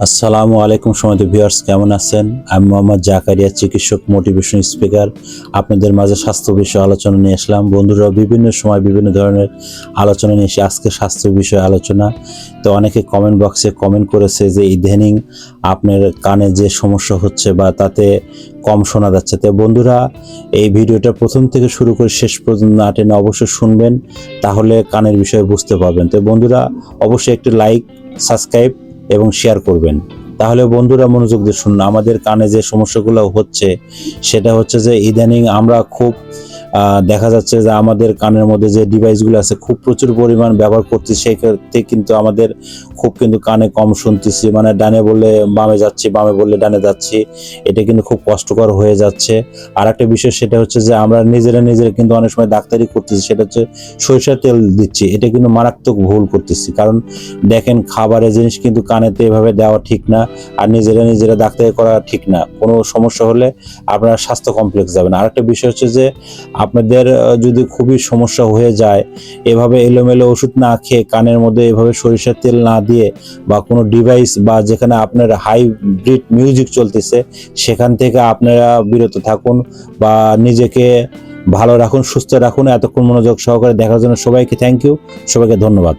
আসসালামু আলাইকুম সমিত ভিউয়ার্স, কেমন আছেন? আমি মোহাম্মদ জাকারিয়া, চিকিৎসক মোটিভেশন স্পিকার। আপনাদের মাঝে স্বাস্থ্য বিষয়ে আলোচনা নিয়ে আসলাম। বন্ধুরা, বিভিন্ন সময় বিভিন্ন ধরনের আলোচনা নিয়ে এসে আজকে স্বাস্থ্য বিষয়ে আলোচনা। তো অনেকে কমেন্ট বক্সে কমেন্ট করেছে যে, ইদানিং আপনার কানে যে সমস্যা হচ্ছে বা তাতে কম শোনা যাচ্ছে। তো বন্ধুরা, এই ভিডিওটা প্রথম থেকে শুরু করে শেষ পর্যন্ত না টেনে অবশ্যই শুনবেন, তাহলে কানের বিষয়ে বুঝতে পারবেন। তো বন্ধুরা, অবশ্যই একটি লাইক সাবস্ক্রাইব এবং শেয়ার করবেন। তাহলে বন্ধুরা মনোযোগ দিয়ে শুনুন, আমাদের কানে যে সমস্যাগুলো হচ্ছে, সেটা হচ্ছে যে ইদানিং আমরা খুব দেখা যাচ্ছে যে আমাদের কানের মধ্যে যে ডিভাইসগুলো আছে, খুব প্রচুর পরিমাণ ব্যবহার করছি সেই ক্ষেত্রে কিন্তু আমাদের খুব কিন্তু কানে কম শুনতেছি। মানে ডানে বললে বামে যাচ্ছি, বামে বললে ডানে যাচ্ছি, এটা কিন্তু খুব কষ্টকর হয়ে যাচ্ছে। আর একটা বিষয় সেটা হচ্ছে যে আমরা নিজেরা নিজেরা কিন্তু অনেক সময় ডাক্তারি করতেছি, সেটা হচ্ছে সরিষার তেল দিচ্ছি। এটা কিন্তু মারাত্মক ভুল করতেছি। কারণ দেখেন খাবারের জিনিস কিন্তু কানেতে এভাবে দেওয়া ঠিক না, আর নিজেরা নিজেরা ডাক্তারি করা ঠিক না। কোনো সমস্যা হলে আপনারা স্বাস্থ্য কমপ্লেক্স যাবেন আর একটা বিষয় হচ্ছে যে আপনাদের যদি খুবই সমস্যা হয়ে যায়, এভাবে এলোমেলো ওষুধ না খেয়ে কানের মধ্যে এভাবে সরিষার তেল না দিয়ে বা কোনো ডিভাইস বা যেখানে আপনার হাইব্রিড মিউজিক চলতেছে, সেখান থেকে আপনারা বিরত থাকুন বা নিজেকে ভালো রাখুন, সুস্থ রাখুন। এতক্ষণ মনোযোগ সহকারে দেখার জন্য সবাইকে থ্যাংক ইউ সবাইকে ধন্যবাদ।